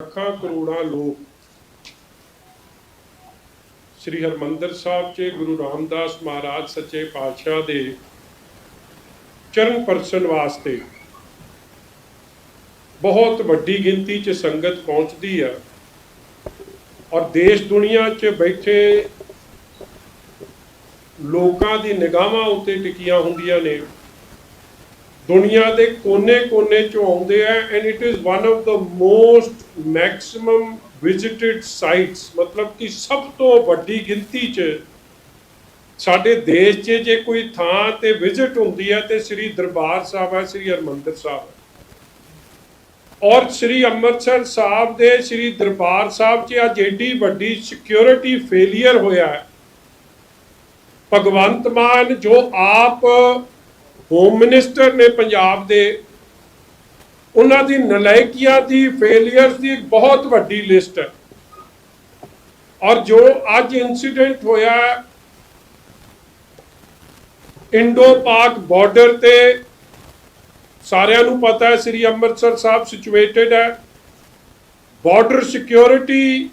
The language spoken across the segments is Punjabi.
ਲੱਖਾਂ ਕਰੋੜਾਂ ਲੋਕ ਸ੍ਰੀ ਹਰਮੰਦਰ ਸਾਹਿਬ 'ਚ ਗੁਰੂ ਰਾਮਦਾਸ ਮਹਾਰਾਜ ਸੱਚੇ ਪਾਤਸ਼ਾਹ ਦੇ ਚਰਨ ਪਰਸਨ ਵਾਸਤੇ ਬਹੁਤ ਵੱਡੀ ਗਿਣਤੀ 'ਚ ਸੰਗਤ ਪਹੁੰਚਦੀ ਆ ਔਰ ਦੇਸ਼ ਦੁਨੀਆ 'ਚ ਬੈਠੇ ਲੋਕਾਂ ਦੀ ਨਿਗਾਹਾਂ ਉੱਤੇ ਟਿਕੀਆਂ ਹੁੰਦੀਆਂ ਨੇ। ਦੁਨੀਆ ਦੇ ਕੋਨੇ-ਕੋਨੇ ਚੋਂ ਆਉਂਦੇ ਆ and it is one of the most maximum visited sites ਮਤਲਬ ਕਿ ਸਭ ਤੋਂ ਵੱਡੀ ਗਿਣਤੀ 'ਚ ਸਾਡੇ ਦੇਸ਼ 'ਚ ਜੇ ਕੋਈ ਥਾਂ ਤੇ ਵਿਜ਼ਿਟ ਹੁੰਦੀ ਹੈ ਤੇ ਸ੍ਰੀ ਦਰਬਾਰ ਸਾਹਿਬ ਹੈ ਸ੍ਰੀ ਹਰਮੰਦਰ ਸਾਹਿਬ ਹੈ ਔਰ ਸ੍ਰੀ ਅੰਮ੍ਰਿਤਸਰ ਸਾਹਿਬ ਦੇ ਸ੍ਰੀ ਦਰਬਾਰ ਸਾਹਿਬ 'ਚ ਅੱਜ ਏਡੀ ਵੱਡੀ ਸਿਕਿਉਰਿਟੀ ਫੇਲਿਅਰ ਹੋਇਆ ਹੈ। ਭਗਵੰਤ ਮਾਨ ਜੋ ਆਪ ਹੋਮ ਮਿਨਿਸਟਰ ਨੇ ਪੰਜਾਬ ਦੇ ਉਹਨਾਂ ਦੀ ਨਲਾਇਕੀਆਂ ਦੀ ਫੇਲਿਅਰਸ ਦੀ ਇੱਕ ਬਹੁਤ ਵੱਡੀ ਲਿਸਟ ਹੈ। ਔਰ ਜੋ ਅੱਜ ਇਨਸੀਡੈਂਟ ਹੋਇਆ ਇੰਡੋ ਪਾਕ ਬਾਰਡਰ ਤੇ ਸਾਰਿਆਂ ਨੂੰ ਪਤਾ ਹੈ, ਸ੍ਰੀ ਅੰਮ੍ਰਿਤਸਰ ਸਾਹਿਬ ਸਿਚੁਏਟਡ ਹੈ। ਬਾਰਡਰ ਸਿਕਿਉਰਿਟੀ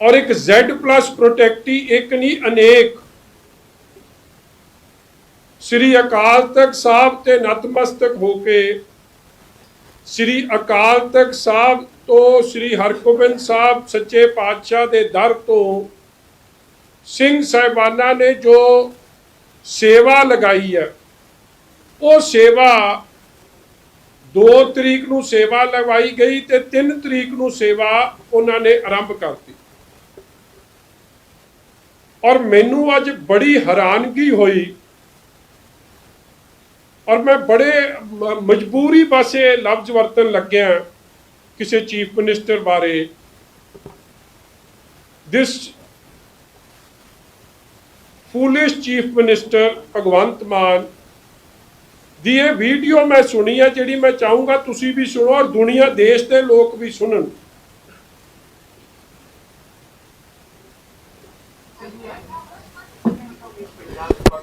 ਔਰ ਇੱਕ Z+ ਪ੍ਰੋਟੈਕਟੀ ਇੱਕ ਨਹੀਂ, ਅਨੇਕ ਸ੍ਰੀ ਅਕਾਲ ਤਖਤ ਸਾਹਿਬ ਤੇ ਨਤਮਸਤਕ ਹੋ ਕੇ, ਸ੍ਰੀ ਅਕਾਲ ਤਖਤ ਸਾਹਿਬ ਤੋਂ ਸ੍ਰੀ ਹਰਗੋਬਿੰਦ ਸਾਹਿਬ ਸੱਚੇ ਪਾਤਸ਼ਾਹ ਦੇ ਦਰ ਤੋਂ ਸਿੰਘ ਸਾਹਿਬਾਨਾਂ ਨੇ ਜੋ ਸੇਵਾ ਲਗਾਈ ਹੈ, ਉਹ ਸੇਵਾ 2 ਤਰੀਕ ਨੂੰ ਸੇਵਾ ਲਗਾਈ ਗਈ ਤੇ 3 ਤਰੀਕ ਨੂੰ ਸੇਵਾ ਉਹਨਾਂ ਨੇ ਆਰੰਭ ਕਰਤੀ। ਔਰ ਮੈਨੂੰ ਅੱਜ ਬੜੀ ਹੈਰਾਨਗੀ ਹੋਈ ਔਰ ਮੈਂ ਬੜੇ ਮਜਬੂਰੀ ਪਾਸੇ ਲਫ਼ਜ਼ ਵਰਤਨ ਲੱਗਿਆ ਕਿਸੇ ਚੀਫ ਮਿਨਿਸਟਰ ਬਾਰੇ। This foolish chief minister Bhagwant Mann ਦੀ ਇਹ ਵੀਡੀਓ ਮੈਂ ਸੁਣੀ ਹੈ ਜਿਹੜੀ ਮੈਂ ਚਾਹੂੰਗਾ ਤੁਸੀਂ ਵੀ ਸੁਣੋ ਔਰ ਦੁਨੀਆ, ਦੇਸ਼ ਦੇ ਲੋਕ ਵੀ ਸੁਣਨ।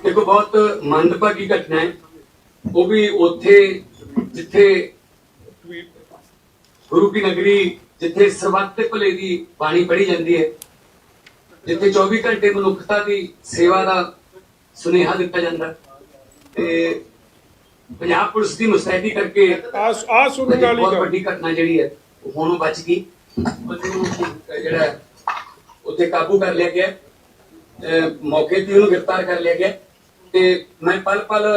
ਦੇਖੋ, ਬਹੁਤ ਮੰਦਭਾਗੀ ਘਟਨਾ ਹੈ। ਉਹ ਵੀ ਉੱਥੇ ਜਿੱਥੇ ਗੁਰੂ ਕੀ ਨਗਰੀ ਜਿੱਥੇ ਸਰਬੱਤ ਭਲੇ ਦੀ ਬਾਣੀ ਪੜ੍ਹੀ ਜਾਂਦੀ ਹੈ ਜਿੱਥੇ 24 ਘੰਟੇ ਮਨੁੱਖਤਾ ਦੀ ਸੇਵਾ ਦਾ ਸੁਨੇਹਾ ਦਿੱਤਾ ਜਾਂਦਾ। ਤੇ ਪੰਜਾਬ ਪੁਲਿਸ ਦੀ ਮੁਸਤੈਦੀ ਕਰਕੇ ਆ ਸੁਣਨ ਵਾਲੀ ਬਹੁਤ ਵੱਡੀ ਘਟਨਾ ਜਿਹੜੀ ਹੈ ਉਹ ਹੁਣ ਉਹ ਬਚ ਗਈ। ਜਿਹੜਾ ਉੱਥੇ ਕਾਬੂ ਕਰ ਲਿਆ ਗਿਆ ਮੌਕੇ ਤੇ ਉਹਨੂੰ ਗ੍ਰਿਫਤਾਰ ਕਰ ਲਿਆ ਗਿਆ ਤੇ ਮੈਂ ਪਲ ਪਲ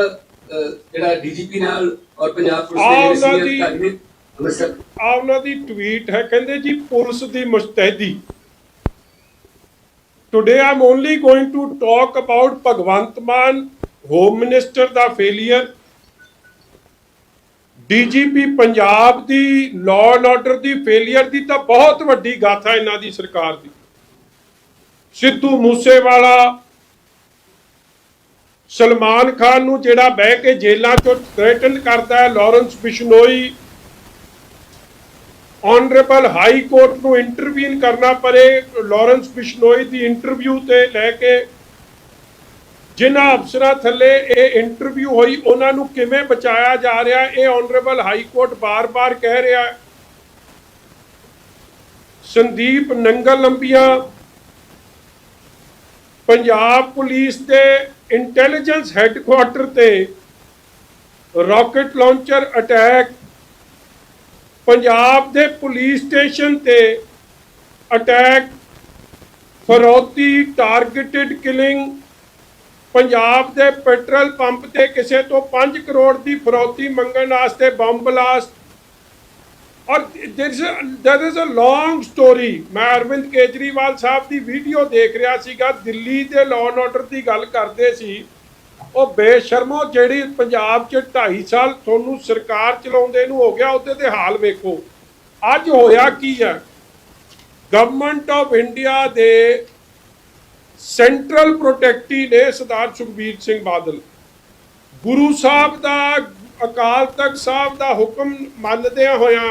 ਜਿਹੜਾ ਡੀਜੀਪੀ ਨਾਲ ਔਰ ਪੰਜਾਬ ਪੁਲਿਸ ਦੇ ਸੀਨੀਅਰ ਅਧਿਕਾਰੀ ਨੇ ਅੰਮ੍ਰਿਤਸਰ। ਆ ਉਹਨਾਂ ਦੀ ਟਵੀਟ ਹੈ ਕਹਿੰਦੇ ਜੀ ਪੁਲਿਸ ਦੀ ਮੁਸਤੈਦੀ। Today I'm only going to talk about Bhagwant Mann home minister the failure DGP Punjab ਦੀ ਲਾਅ ਐਂਡ ਆਰਡਰ ਦੀ ਫੇਲਿਅਰ ਦੀ ਤਾਂ ਬਹੁਤ ਵੱਡੀ ਗਾਥਾ ਇਹਨਾਂ ਦੀ ਸਰਕਾਰ ਦੀ। ਸਿੱਧੂ ਮੂਸੇਵਾਲਾ ਸਲਮਾਨ ਖਾਨ ਨੂੰ ਜਿਹੜਾ ਬਹਿ ਕੇ ਜੇਲ੍ਹਾਂ ਚੋਂ ਥ੍ਰੈਟਨ ਕਰਦਾ ਹੈ Lawrence Bishnoi honourable high court ਨੂੰ ਇੰਟਰਵੀਨ ਕਰਨਾ ਪਰੇ ਲਾਰੈਂਸ ਬਿਸ਼ਨੋਈ ਦੀ ਇੰਟਰਵਿਊ ਤੇ ਲੈ ਕੇ ਜਿਨ੍ਹਾਂ ਅਫਸਰਾਂ ਥੱਲੇ ਇਹ ਇੰਟਰਵਿਊ ਹੋਈ, ਉਹਨਾਂ ਨੂੰ ਕਿਵੇਂ ਬਚਾਇਆ ਜਾ ਰਿਹਾ ਇਹ ਆਨਰੇਬਲ ਹਾਈ ਕੋਰਟ ਬਾਰ-ਬਾਰ ਕਹਿ ਰਿਹਾ ਹੈ। ਸੰਦੀਪ ਨੰਗਲ ਲੰਬੀਆਂ, ਪੰਜਾਬ ਪੁਲਿਸ ਦੇ ਇੰਟੈਲੀਜੈਂਸ ਹੈੱਡਕੁਆਰਟਰ ਤੇ ਰਾਕਟ ਲਾਂਚਰ ਅਟੈਕ ਪੰਜਾਬ ਦੇ ਪੁਲਿਸ ਸਟੇਸ਼ਨ ਤੇ ਅਟੈਕ ਫਰੋਤੀ ਟਾਰਗੇਟਿਡ ਕਿਲਿੰਗ ਪੰਜਾਬ ਦੇ ਪੈਟਰੋਲ ਪੰਪ ਤੇ ਕਿਸੇ ਤੋਂ 5 ਕਰੋੜ ਦੀ ਫਰੋਤੀ ਮੰਗਣ ਵਾਸਤੇ ਬੰਬ ਬਲਾਸਟ ਔਰ there is a long story ਮੈਂ ਅਰਵਿੰਦ ਕੇਜਰੀਵਾਲ ਸਾਹਿਬ ਦੀ ਵੀਡੀਓ ਦੇਖ ਰਿਹਾ ਸੀਗਾ। ਦਿੱਲੀ ਦੇ ਲਾਅ ਐਂਡ ਆਰਡਰ ਦੀ ਗੱਲ ਕਰਦੇ ਸੀ। ਉਹ ਬੇਸ਼ਰਮੋ ਜਿਹੜੀ ਪੰਜਾਬ 'ਚ 2.5 ਸਾਲ ਤੁਹਾਨੂੰ ਸਰਕਾਰ ਚਲਾਉਂਦੇ ਨੂੰ ਹੋ ਗਿਆ, ਉਹਦੇ ਤੇ ਹਾਲ ਵੇਖੋ। ਅੱਜ ਹੋਇਆ ਕੀ ਹੈ? ਗਵਰਨਮੈਂਟ ਆਫ ਇੰਡੀਆ ਦੇ ਸੈਂਟਰਲ ਪ੍ਰੋਟੈਕਟੀ ਨੇ ਸਰਦਾਰ ਸੁਖਬੀਰ ਸਿੰਘ ਬਾਦਲ। ਗੁਰੂ ਸਾਹਿਬ ਦਾ ਅਕਾਲ ਤਖਤ ਸਾਹਿਬ ਦਾ ਹੁਕਮ ਮੰਨਦਿਆਂ ਹੋਇਆਂ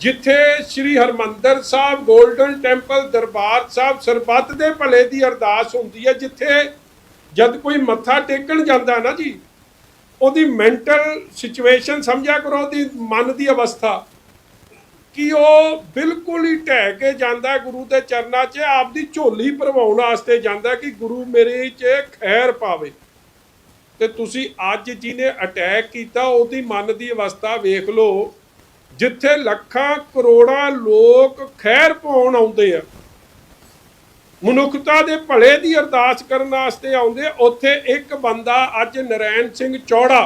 ਜਿੱਥੇ ਸ੍ਰੀ ਹਰਮੰਦਰ ਸਾਹਿਬ 골ਡਨ ਟੈਂਪਲ, ਦਰਬਾਰ ਸਾਹਿਬ, ਸਰਬੱਤ ਦੇ ਭਲੇ ਦੀ ਅਰਦਾਸ ਹੁੰਦੀ ਹੈ, ਜਿੱਥੇ ਜਦ ਕੋਈ ਮੱਥਾ ਟੇਕਣ ਜਾਂਦਾ ਨਾ ਜੀ, ਉਹਦੀ ਮੈਂਟਲ ਸਿਚੁਏਸ਼ਨ ਸਮਝਿਆ ਕਰੋ, ਉਹਦੀ ਮਨ ਦੀ ਅਵਸਥਾ, ਕਿ ਉਹ ਬਿਲਕੁਲ ਹੀ ਢਹਿ ਕੇ ਜਾਂਦਾ ਗੁਰੂ ਦੇ ਚਰਨਾਂ 'ਚ, ਆਪਦੀ ਝੋਲੀ ਭਰਵਾਉਣ ਵਾਸਤੇ ਜਾਂਦਾ ਕਿ ਗੁਰੂ ਮੇਰੇ 'ਚ ਖੈਰ ਪਾਵੇ। ਤੇ ਤੁਸੀਂ ਅੱਜ ਜਿਹਨੇ ਅਟੈਕ ਕੀਤਾ, ਉਹਦੀ ਮਨ ਦੀ ਅਵਸਥਾ ਵੇਖ ਲਓ। ਜਿੱਥੇ ਲੱਖਾਂ ਕਰੋੜਾਂ ਲੋਕ ਖੈਰ ਪਾਉਣ ਆਉਂਦੇ ਆ, ਮਨੁੱਖਤਾ ਦੇ ਭਲੇ ਦੀ ਅਰਦਾਸ ਕਰਨ ਵਾਸਤੇ ਆਉਂਦੇ ਉੱਥੇ ਇੱਕ ਬੰਦਾ ਅੱਜ ਨਰੈਣ ਸਿੰਘ ਚੌੜਾ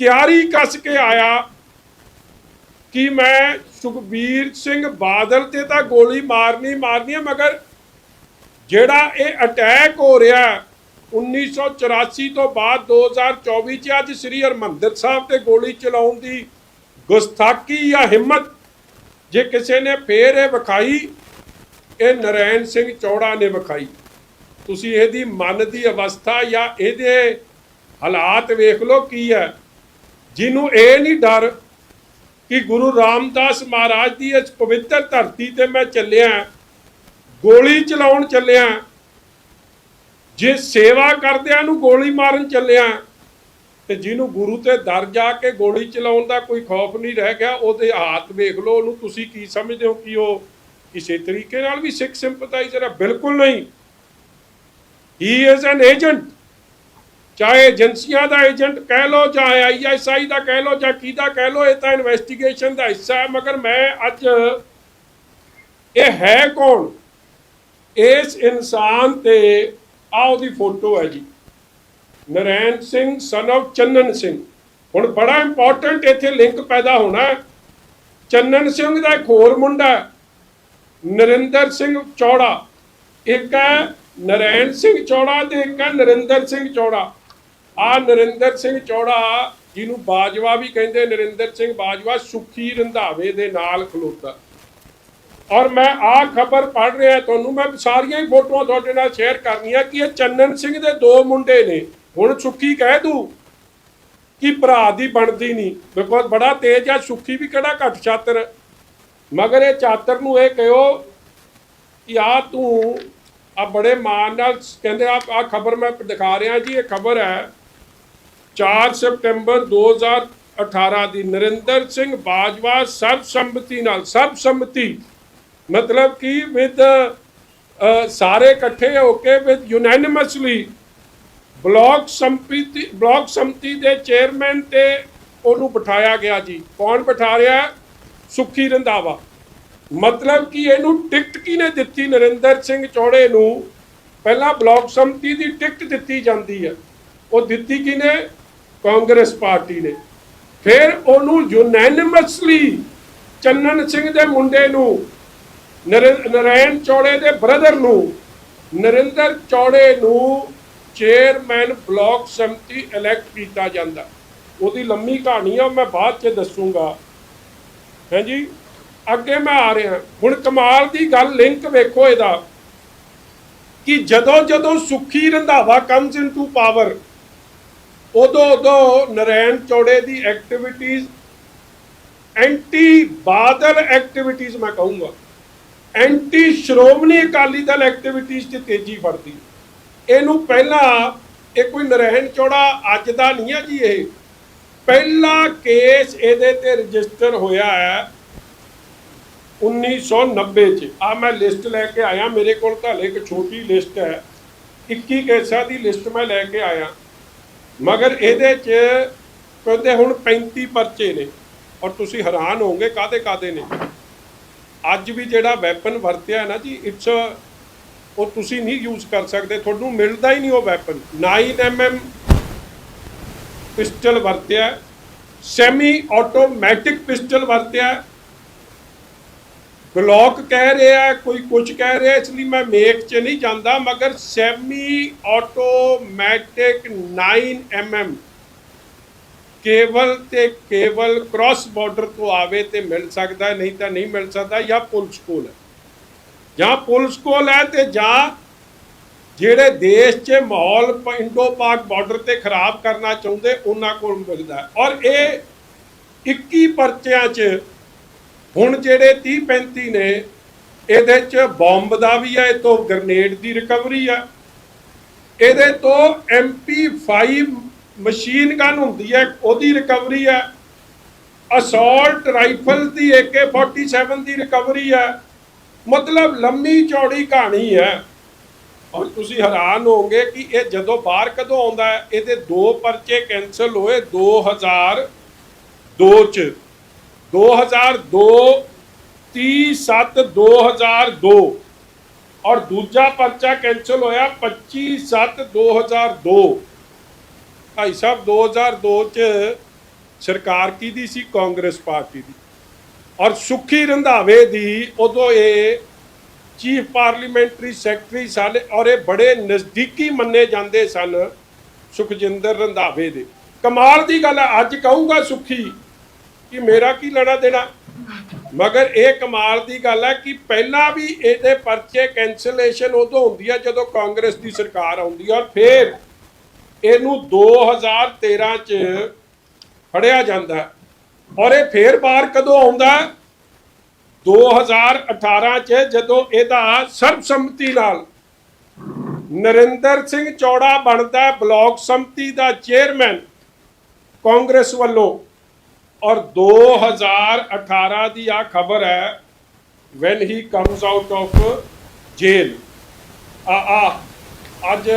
ਤਿਆਰੀ ਕੱਸ ਕੇ ਆਇਆ ਕਿ ਮੈਂ ਸੁਖਬੀਰ ਸਿੰਘ ਬਾਦਲ ਤੇ ਤਾਂ ਗੋਲੀ ਮਾਰਨੀ ਮਾਰਨੀ ਮਗਰ ਜਿਹੜਾ ਇਹ ਅਟੈਕ ਹੋ ਰਿਹਾ 1984 ਤੋਂ ਬਾਅਦ 2024 ਚ ਅੱਜ ਸ੍ਰੀ ਹਰਮੰਦਰ ਸਾਹਿਬ ਤੇ ਗੋਲੀ ਚਲਾਉਣ ਦੀ ਗੁਸਤਾਖੀ ਜਾਂ ਹਿੰਮਤ ਜੇ ਕਿਸੇ ਨੇ ਫੇਰ ਇਹ ਵਿਖਾਈ, ਇਹ ਨਰੈਣ ਸਿੰਘ ਚੌੜਾ ਨੇ ਵਿਖਾਈ। ਤੁਸੀਂ ਇਹਦੀ ਮਨ ਦੀ ਅਵਸਥਾ ਜਾਂ ਇਹਦੇ ਹਾਲਾਤ ਵੇਖ ਲਓ ਕੀ ਹੈ। ਜਿਹਨੂੰ ਇਹ ਨਹੀਂ ਡਰ ਕਿ ਗੁਰੂ ਰਾਮਦਾਸ ਮਹਾਰਾਜ ਦੀ ਇਸ ਪਵਿੱਤਰ ਧਰਤੀ ਤੇ ਮੈਂ ਚੱਲਿਆ, ਗੋਲੀ ਚਲਾਉਣ ਚੱਲਿਆ ਜੇ ਸੇਵਾ ਕਰਦਿਆਂ ਨੂੰ ਗੋਲੀ ਮਾਰਨ ਚੱਲਿਆ ਤੇ ਜਿਹਨੂੰ ਗੁਰੂ ਤੇ ਦਰ ਜਾ ਕੇ ਗੋਲੀ ਚਲਾਉਣ ਦਾ ਕੋਈ ਖੌਫ ਨਹੀਂ ਰਹਿ ਗਿਆ, ਉਹਦੇ ਹੱਥ ਵੇਖ ਲਓ, ਉਹਨੂੰ ਤੁਸੀਂ ਕੀ ਸਮਝਦੇ ਹੋ ਕਿ ਉਹ ਕਿਸੇ ਤਰੀਕੇ ਨਾਲ ਵੀ ਸਿੱਖ ਸਿੰਪਥਾਈਜ਼ਰ ਹੈ ਬਿਲਕੁਲ ਨਹੀਂ। ਹੀ ਇਜ਼ ਐਨ ਏਜੰਟ ਚਾਹੇ ਏਜੰਸੀਆਂ ਦਾ ਏਜੰਟ ਕਹਿ ਲਓ ਚਾਹੇ ਆਈਐਸਆਈ ਦਾ ਕਹਿ ਲਓ ਜਾਂ ਕਿਹਦਾ ਕਹਿ ਲਓ, ਇਹ ਤਾਂ ਇਨਵੈਸਟੀਗੇਸ਼ਨ ਦਾ ਹਿੱਸਾ ਹੈ, ਮਗਰ ਮੈਂ ਅੱਜ ਇਹ ਹੈ ਕੌਣ? ਇਸ ਇਨਸਾਨ ਤੇ ਆ ਉਹਦੀ ਫੋਟੋ ਹੈ ਜੀ। ਨਰੈਣ ਸਿੰਘ ਸਨ of ਚੰਨਨ ਸਿੰਘ। ਹੁਣ ਬੜਾ ਇੰਪੋਰਟੈਂਟ ਇੱਥੇ ਲਿੰਕ ਪੈਦਾ ਹੋਣਾ ਹੈ। ਚੰਨਨ ਸਿੰਘ ਦਾ ਇੱਕ ਹੋਰ ਮੁੰਡਾ ਨਰਿੰਦਰ ਸਿੰਘ ਚੌੜਾ। ਇੱਕ ਹੈ ਨਰੈਣ ਸਿੰਘ ਚੌੜਾ ਤੇ ਇੱਕ ਹੈ ਨਰਿੰਦਰ ਸਿੰਘ ਚੌੜਾ। ਆ ਨਰਿੰਦਰ ਸਿੰਘ ਚੌੜਾ ਜਿਹਨੂੰ ਬਾਜਵਾ ਵੀ ਕਹਿੰਦੇ, ਨਰਿੰਦਰ ਸਿੰਘ ਬਾਜਵਾ ਸੁਖੀ ਰੰਧਾਵੇ ਦੇ ਨਾਲ ਖਲੋਤਾ। ਔਰ ਮੈਂ ਆ ਖਬਰ ਪੜ ਰਿਹਾ ਤੁਹਾਨੂੰ, ਮੈਂ ਸਾਰੀਆਂ ਹੀ ਫੋਟੋਆਂ ਤੁਹਾਡੇ ਨਾਲ ਸ਼ੇਅਰ ਕਰਨੀਆਂ ਕਿ ਇਹ ਚੰਨਨ ਸਿੰਘ ਦੇ ਦੋ ਮੁੰਡੇ ਨੇ। ਹੁਣ ਸੁੱਖੀ ਕਹਿ ਦੂ ਕਿ ਭਰਾ ਦੀ ਬਣਦੀ ਨਹੀਂ। ਬਿਕੋਜ਼ ਬੜਾ ਤੇਜ਼ ਆ, ਸੁੱਖੀ ਵੀ ਕਿਹੜਾ ਘੱਟ ਛਾਤਰ। ਮਗਰ ਇਹ ਚਾਤਰ ਨੂੰ ਇਹ ਕਹਿਓ ਕਿ ਆ ਤੂੰ ਆ ਬੜੇ ਮਾਣ ਨਾਲ ਕਹਿੰਦੇ ਆ ਆ ਖਬਰ ਮੈਂ ਦਿਖਾ ਰਿਹਾ ਜੀ, ਇਹ ਖਬਰ ਹੈ 4 ਸਤੰਬਰ 2018 ਦੀ। ਨਰਿੰਦਰ ਸਿੰਘ ਬਾਜਵਾ ਸਰਬਸੰਮਤੀ ਨਾਲ, ਸਰਬਸੰਮਤੀ ਮਤਲਬ ਕਿ ਵਿਦ ਸਾਰੇ ਇਕੱਠੇ ਹੋ ਕੇ with unanimously block samiti block samiti ਦੇ ਚੇਅਰਮੈਨ ਤੇ ਉਹਨੂੰ ਬਿਠਾਇਆ ਗਿਆ ਜੀ। ਕੌਣ ਬਿਠਾ ਰਿਹਾ? ਸੁਖੀ ਰੰਧਾਵਾ। ਮਤਲਬ ਕਿ ਇਹਨੂੰ ਟਿਕਟ ਕਿਹਨੇ ਦਿੱਤੀ? ਨਰਿੰਦਰ ਸਿੰਘ ਚੌੜੇ ਨੂੰ। ਪਹਿਲਾਂ ਬਲਾਕ ਸੰਮਤੀ ਦੀ ਟਿਕਟ ਦਿੱਤੀ ਜਾਂਦੀ ਹੈ। ਉਹ ਦਿੱਤੀ ਕਿਹਨੇ? ਕਾਂਗਰਸ ਪਾਰਟੀ ਨੇ। ਫਿਰ ਉਹਨੂੰ ਯੂਨੈਨਿਮਸਲੀ ਚੰਨਨ ਸਿੰਘ ਦੇ ਮੁੰਡੇ ਨੂੰ ਨਰਿੰ- ਨਰੈਣ ਚੌੜੇ ਦੇ ਬ੍ਰਦਰ ਨੂੰ, ਨਰਿੰਦਰ ਚੌੜੇ ਨੂੰ ਚੇਅਰਮੈਨ ਬਲਾਕ ਸਮਿਤੀ ਇਲੈਕਟ ਕੀਤਾ ਜਾਂਦਾ। ਉਹਦੀ ਲੰਮੀ ਕਹਾਣੀ ਆ, ਉਹ ਮੈਂ ਬਾਅਦ ਚ ਦੱਸੂਗਾ। ਹਾਂਜੀ ਅੱਗੇ ਮੈਂ ਆ ਰਿਹਾ। ਹੁਣ ਕਮਾਲ ਦੀ ਗੱਲ ਲਿੰਕ ਵੇਖੋ ਇਹਦਾ। ਕਿ ਜਦੋਂ ਜਦੋਂ ਸੁਖੀ ਰੰਧਾਵਾ ਕਮਸ ਇਨਟੂ ਪਾਵਰ ਉਦੋਂ ਉਦੋਂ ਨਰੈਣ ਚੌੜੇ ਦੀ ਐਕਟੀਵਿਟੀਜ਼ ਐਂਟੀ ਬਾਦਲ ਐਕਟੀਵਿਟੀਜ਼ ਮੈਂ ਕਹੂੰਗਾ। ਐਂਟੀ ਸ਼੍ਰੋਮਣੀ ਅਕਾਲੀ ਦਲ ਐਕਟੀਵਿਟੀਜ਼ 'ਚ ਤੇਜ਼ੀ ਫੜਦੀ ਇਹਨੂੰ ਪਹਿਲਾਂ ਇਹ ਕੋਈ ਨਰਹਿਣ ਚੌੜਾ ਅੱਜ ਦਾ ਨਹੀਂ ਹੈ ਜੀ ਇਹ। ਪਹਿਲਾ ਕੇਸ ਇਹਦੇ ਤੇ ਰਜਿਸਟਰ ਹੋਇਆ ਹੈ 1990 ਚ। ਆ ਮੈਂ ਲਿਸਟ ਲੈ ਕੇ ਆਇਆ, ਮੇਰੇ ਕੋਲ ਤਾਂ ਇੱਕ ਛੋਟੀ ਲਿਸਟ ਹੈ। 21 ਕੇਸਾਂ ਦੀ ਲਿਸਟ ਮੈਂ ਲੈ ਕੇ ਆਇਆ। ਮਗਰ ਇਹਦੇ ਚ ਕਹਿੰਦੇ ਹੁਣ 35 ਪਰਚੇ ਨੇ। ਔਰ ਤੁਸੀਂ ਹੈਰਾਨ ਹੋਵੋਗੇ ਕਾਦੇ ਕਾਦੇ ਨੇ। ਅੱਜ ਵੀ ਜਿਹੜਾ ਵੈਪਨ ਵਰਤਿਆ ਹੈ ਨਾ ਜੀ ਇਟਸ ਉਹ ਤੁਸੀਂ ਨਹੀਂ ਯੂਜ਼ ਕਰ ਸਕਦੇ। ਤੁਹਾਨੂੰ ਮਿਲਦਾ ਹੀ ਨਹੀਂ ਉਹ ਵੈਪਨ 9mm ਪਿਸਟਲ ਵਰਤਿਆ ਸੈਮੀ ਆਟੋਮੈਟਿਕ ਪਿਸਟਲ ਵਰਤਿਆ ਬਲੌਕ ਕਹਿ ਰਿਹਾ ਕੋਈ ਕੁਝ ਕਹਿ ਰਿਹਾ ਇਸ ਲਈ ਮੈਂ ਮੇਕ 'ਚ ਨਹੀਂ ਜਾਂਦਾ, ਮਗਰ ਸੈਮੀ ਆਟੋਮੈਟਿਕ 9mm ਕੇਵਲ ਤੇ ਕੇਵਲ ਕ੍ਰਾਸ ਬਾਰਡਰ ਤੋਂ ਆਵੇ ਤੇ ਮਿਲ ਸਕਦਾ, ਨਹੀਂ ਤਾਂ ਨਹੀਂ ਮਿਲ ਸਕਦਾ, ਜਾਂ ਪੁਲਿਸ ਕੋਲ ਹੈ। ਜਾਂ ਪੁਲਿਸ ਕੋਲ ਹੈ ਤੇ ਜਾਂ ਜਿਹੜੇ ਦੇਸ਼ 'ਚ ਮਾਹੌਲ ਇੰਡੋ ਪਾਕ ਬਾਰਡਰ ਤੇ ਖਰਾਬ ਕਰਨਾ ਚਾਹੁੰਦੇ, ਉਹਨਾਂ ਕੋਲ ਮਿਲਦਾ ਔਰ ਇਹ 21 ਪਰਚਿਆਂ 'ਚ ਹੁਣ ਜਿਹੜੇ 30 35 ਨੇ, ਇਹਦੇ 'ਚ ਬੰਬ ਦਾ ਵੀ ਹੈ, ਇਹ ਤੋਂ ਗ੍ਰਨੇਡ ਦੀ ਰਿਕਵਰੀ ਆ ਇਹਦੇ ਤੋਂ MP5 ਮਸ਼ੀਨ ਗਨ ਹੁੰਦੀ ਹੈ, ਉਹਦੀ ਰਿਕਵਰੀ ਹੈ। ਅਸੌਲਟ ਰਾਈਫਲ ਦੀ AK47 ਦੀ ਰਿਕਵਰੀ ਹੈ। ਮਤਲਬ ਲੰਮੀ ਚੌੜੀ ਕਹਾਣੀ ਹੈ। ਔਰ ਤੁਸੀਂ ਹੈਰਾਨ ਹੋਵੋਗੇ ਕਿ ਇਹ ਜਦੋਂ ਬਾਹਰ ਕਦੋਂ ਆਉਂਦਾ ਹੈ, ਇਹਦੇ ਦੋ ਪਰਚੇ ਕੈਨਸਲ ਹੋਏ 2002 ਚ। 2002 30 7 2002 ਔਰ ਦੂਜਾ ਪਰਚਾ ਕੈਨਸਲ ਹੋਇਆ 25 7 2002 ਭਾਈ ਸਾਹਿਬ 2002 ਚ ਸਰਕਾਰ ਕਿਹਦੀ ਸੀ? ਕਾਂਗਰਸ ਪਾਰਟੀ ਦੀ। ਔਰ ਸੁਖੀ ਰੰਧਾਵੇ ਦੀ, ਉਦੋਂ ਇਹ ਚੀਫ ਪਾਰਲੀਮੈਂਟਰੀ ਸੈਕਟਰੀ ਸਨ ਔਰ ਇਹ ਬੜੇ ਨਜ਼ਦੀਕੀ ਮੰਨੇ ਜਾਂਦੇ ਸਨ ਸੁਖਜਿੰਦਰ ਰੰਧਾਵੇ ਦੇ। ਕਮਾਲ ਦੀ ਗੱਲ ਹੈ ਅੱਜ ਕਹੂੰਗਾ ਸੁਖੀ ਕਿ ਮੇਰਾ ਕੀ ਲੈਣਾ ਦੇਣਾ? ਮਗਰ ਇਹ ਕਮਾਲ ਦੀ ਗੱਲ ਹੈ ਕਿ ਪਹਿਲਾਂ ਵੀ ਇਹਦੇ ਪਰਚੇ ਕੈਂਸਲੇਸ਼ਨ ਉਦੋਂ ਹੁੰਦੀ ਹੈ ਜਦੋਂ ਕਾਂਗਰਸ ਦੀ ਸਰਕਾਰ ਆਉਂਦੀ ਹੈ ਔਰ ਫਿਰ ਇਹਨੂੰ 2013 ਚ ਫੜਿਆ ਜਾਂਦਾ ਔਰ ਇਹ ਫੇਰ ਬਾਹਰ ਕਦੋਂ ਆਉਂਦਾ ਹੈ? 2018 ਚ ਜਦੋਂ ਇਹਦਾ ਸਰਬਸੰਮਤੀ ਨਾਲ ਨਰਿੰਦਰ ਸਿੰਘ ਚੌੜਾ ਬਣਦਾ ਹੈ ਬਲਾਕ ਸੰਮਤੀ ਦਾ ਚੇਅਰਮੈਨ ਕਾਂਗਰਸ ਵੱਲੋਂ। ਔਰ 2018 ਦੀ ਆ ਖਬਰ ਹੈ when he comes out of jail ਆ ਆ, ਅੱਜ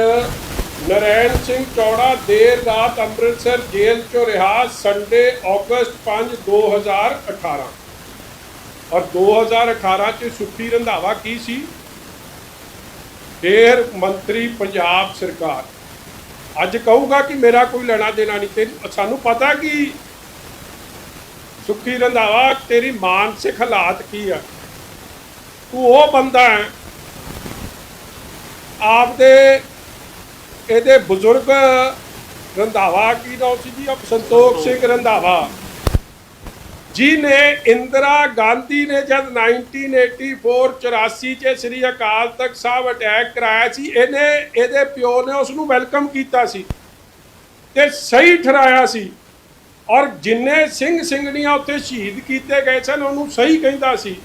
ਨਰੈਣ ਸਿੰਘ ਚੌੜਾ ਦੇਰ ਰਾਤ ਅੰਮ੍ਰਿਤਸਰ ਜੇਲ੍ਹ ਚੋਂ ਰਿਹਾ ਸੰਡੇ ਅਗਸਤ 5 2018 ਔਰ 2018 ਚ ਸੁਖੀ ਰੰਧਾਵਾ ਕੀ ਸੀ? ਫੇਰ ਮੰਤਰੀ ਪੰਜਾਬ ਸਰਕਾਰ। ਅੱਜ ਕਹੂਗਾ ਕਿ ਮੇਰਾ ਕੋਈ ਲੈਣਾ ਦੇਣਾ ਨਹੀਂ ਤੇ ਸਾਨੂੰ ਪਤਾ ਕਿ ਸੁਖੀ ਰੰਧਾਵਾ, ਤੇਰੀ ਮਾਨਸਿਕ ਹਾਲਾਤ ਕੀ ਆ? ਤੂੰ ਉਹ ਬੰਦਾ ਹੈ, ਆਪਦੇ ਇਹਦੇ ਬਜ਼ੁਰਗ ਰੰਧਾਵਾ ਕੀ ਨਾਮ ਸੀ ਜੀ? ਸੰਤੋਖ ਸਿੰਘ ਰੰਧਾਵਾ। ਜੀ ਨੇ ਇੰਦਰਾ ਗਾਂਧੀ ਨੇ ਜਦ 1984 84 ਚ ਸ੍ਰੀ ਅਕਾਲ ਤਖਤ ਸਾਹਿਬ ਅਟੈਕ ਕਰਾਇਆ ਸੀ, ਇਹਨੇ ਇਹਦੇ ਪਿਓ ਨੇ ਉਸ ਨੂੰ ਵੈਲਕਮ ਕੀਤਾ ਸੀ ਤੇ ਸਹੀ ਠਹਿਰਾਇਆ ਸੀ। ਔਰ ਜਿੰਨੇ ਸਿੰਘ ਸਿੰਘਣੀਆਂ ਉੱਥੇ ਸ਼ਹੀਦ ਕੀਤੇ ਗਏ ਸਨ, ਉਹਨੂੰ ਸਹੀ ਕਹਿੰਦਾ ਸੀ।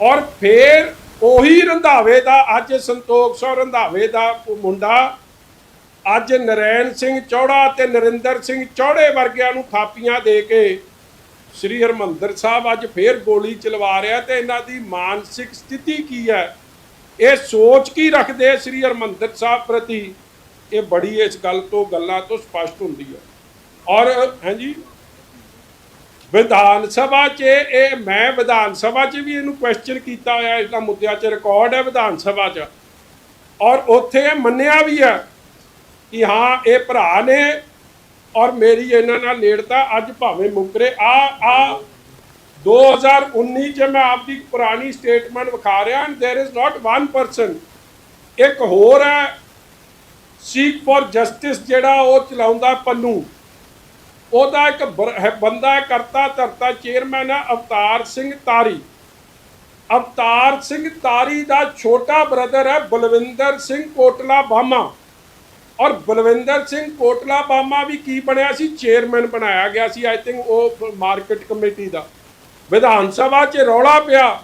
ਔਰ ਫੇਰ ਉਹੀ ਰੰਧਾਵੇ ਦਾ, ਅੱਜ ਸੰਤੋਖ ਸੋ ਰੰਧਾਵੇ ਦਾ ਮੁੰਡਾ ਅੱਜ ਨਰੈਣ ਸਿੰਘ ਚੌੜਾ ਤੇ ਨਰਿੰਦਰ ਸਿੰਘ ਚੌੜੇ ਵਰਗਿਆਂ ਨੂੰ ਥਾਪੀਆਂ ਦੇ ਕੇ ਸ੍ਰੀ ਹਰਮੰਦਰ ਸਾਹਿਬ ਅੱਜ ਫੇਰ ਗੋਲੀ ਚਲਵਾ ਰਿਹਾ ਤੇ ਇਹਨਾਂ ਦੀ ਮਾਨਸਿਕ ਸਥਿਤੀ ਕੀ ਹੈ? ਇਹ ਸੋਚ ਕੀ ਰੱਖਦੇ ਸ੍ਰੀ ਹਰਮੰਦਰ ਸਾਹਿਬ ਪ੍ਰਤੀ? ਇਹ ਬੜੀ ਇਸ ਗੱਲ ਤੋਂ ਗੱਲਾਂ ਤੋਂ ਸਪਸ਼ਟ ਹੁੰਦੀ ਹੈ। ਔਰ ਹਾਂਜੀ, ਵਿਧਾਨ ਸਭਾ 'ਚ ਇਹ ਮੈਂ ਵਿਧਾਨ ਸਭਾ 'ਚ ਵੀ ਇਹਨੂੰ ਕੁਐਸਚਨ ਕੀਤਾ ਹੋਇਆ, ਇਸ ਦਾ ਮੁੱਦਿਆਂ 'ਚ ਰਿਕਾਰਡ ਹੈ ਵਿਧਾਨ ਸਭਾ 'ਚ। ਔਰ ਉੱਥੇ ਇਹ ਮੰਨਿਆ ਵੀ ਹੈ ਕਿ ਹਾਂ, ਇਹ ਭਰਾ ਨੇ ਔਰ ਮੇਰੀ ਇਹਨਾਂ ਨਾਲ ਨੇੜਤਾ ਅੱਜ ਭਾਵੇਂ ਮੁਕਰੇ ਆ ਆ 2019 ਚ ਮੈਂ ਆਪਦੀ ਪੁਰਾਣੀ ਸਟੇਟਮੈਂਟ ਵਿਖਾ ਰਿਹਾ and there is not one person ਇੱਕ ਹੋਰ ਹੈ ਸੀਕ ਫॉर ਜਸਟਿਸ ਜਿਹੜਾ ਉਹ ਚਲਾਉਂਦਾ ਪੰਨੂ। ਉਹਦਾ ਇੱਕ ਬੰਦਾ ਕਰਤਾ ਧਰਤਾ ਚੇਅਰਮੈਨ ਹੈ, ਅਵਤਾਰ ਸਿੰਘ ਤਾਰੀ। ਅਵਤਾਰ ਸਿੰਘ ਤਾਰੀ ਦਾ ਛੋਟਾ ਬ੍ਰਦਰ ਹੈ ਬਲਵਿੰਦਰ ਸਿੰਘ ਕੋਟਲਾ ਬਾਮਾ ਔਰ ਬਲਵਿੰਦਰ ਸਿੰਘ ਕੋਟਲਾ ਬਾਮਾ ਵੀ ਕੀ ਬਣਿਆ ਸੀ? ਚੇਅਰਮੈਨ ਬਣਾਇਆ ਗਿਆ ਸੀ ਆਈ ਥਿੰਕ ਉਹ ਮਾਰਕੀਟ ਕਮੇਟੀ ਦਾ। ਵਿਧਾਨ ਸਭਾ 'ਚ ਰੌਲਾ ਪਿਆ।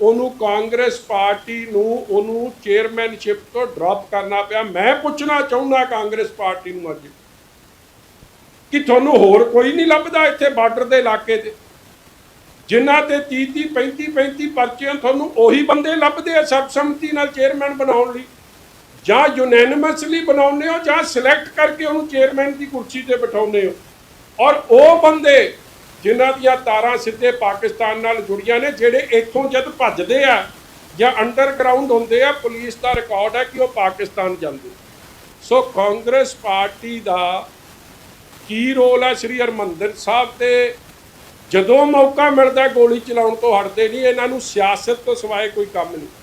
ਉਹਨੂੰ ਕਾਂਗਰਸ ਪਾਰਟੀ ਨੂੰ ਉਹਨੂੰ ਚੇਅਰਮੈਨਸ਼ਿਪ ਤੋਂ ਡ੍ਰੌਪ ਕਰਨਾ ਪਿਆ। ਮੈਂ ਪੁੱਛਣਾ ਚਾਹੁੰਦਾ ਕਾਂਗਰਸ ਪਾਰਟੀ ਨੂੰ ਅੱਜ ਕਿ ਤੁਹਾਨੂੰ ਹੋਰ ਕੋਈ ਨਹੀਂ ਲੱਭਦਾ ਇੱਥੇ ਬਾਰਡਰ ਦੇ ਇਲਾਕੇ ਤੇ? ਜਿਨ੍ਹਾਂ ਤੇ 30 30 35 35 ਪਰਚੇ ਤੁਹਾਨੂੰ ਉਹੀ ਬੰਦੇ ਲੱਭਦੇ ਆ ਸਰਬਸੰਮਤੀ ਨਾਲ ਚੇਅਰਮੈਨ ਬਣਾਉਣ ਲਈ? ਜਾਂ ਯੂਨੈਨਿਮਸਲੀ ਬਣਾਉਂਦੇ ਹੋ ਜਾਂ ਸਿਲੈਕਟ ਕਰਕੇ ਉਹਨੂੰ ਚੇਅਰਮੈਨ ਦੀ ਕੁਰਸੀ ਤੇ ਬਿਠਾਉਂਦੇ ਹੋ। ਔਰ ਉਹ ਬੰਦੇ ਜਿਨ੍ਹਾਂ ਦੀਆਂ ਤਾਰਾਂ ਸਿੱਧੇ ਪਾਕਿਸਤਾਨ ਨਾਲ ਜੁੜੀਆਂ ਨੇ, ਜਿਹੜੇ ਇੱਥੋਂ ਜਦ ਭੱਜਦੇ ਆ ਜਾਂ ਅੰਡਰਗਰਾਉਂਡ ਹੁੰਦੇ ਆ, ਪੁਲਿਸ ਦਾ ਰਿਕਾਰਡ ਹੈ ਕਿ ਉਹ ਪਾਕਿਸਤਾਨ ਜਾਂਦੇ। ਸੋ ਕਾਂਗਰਸ ਪਾਰਟੀ ਦਾ ਕੀ ਰੋਲ ਹੈ ਸ੍ਰੀ ਹਰਮੰਦਰ ਸਾਹਿਬ ਤੇ? ਜਦੋਂ ਮੌਕਾ ਮਿਲਦਾ ਗੋਲੀ ਚਲਾਉਣ ਤੋਂ ਹਟਦੇ ਨਹੀਂ, ਇਹਨਾਂ ਨੂੰ ਸਿਆਸਤ ਤੋਂ ਸਿਵਾਏ ਕੋਈ ਕੰਮ ਨਹੀਂ।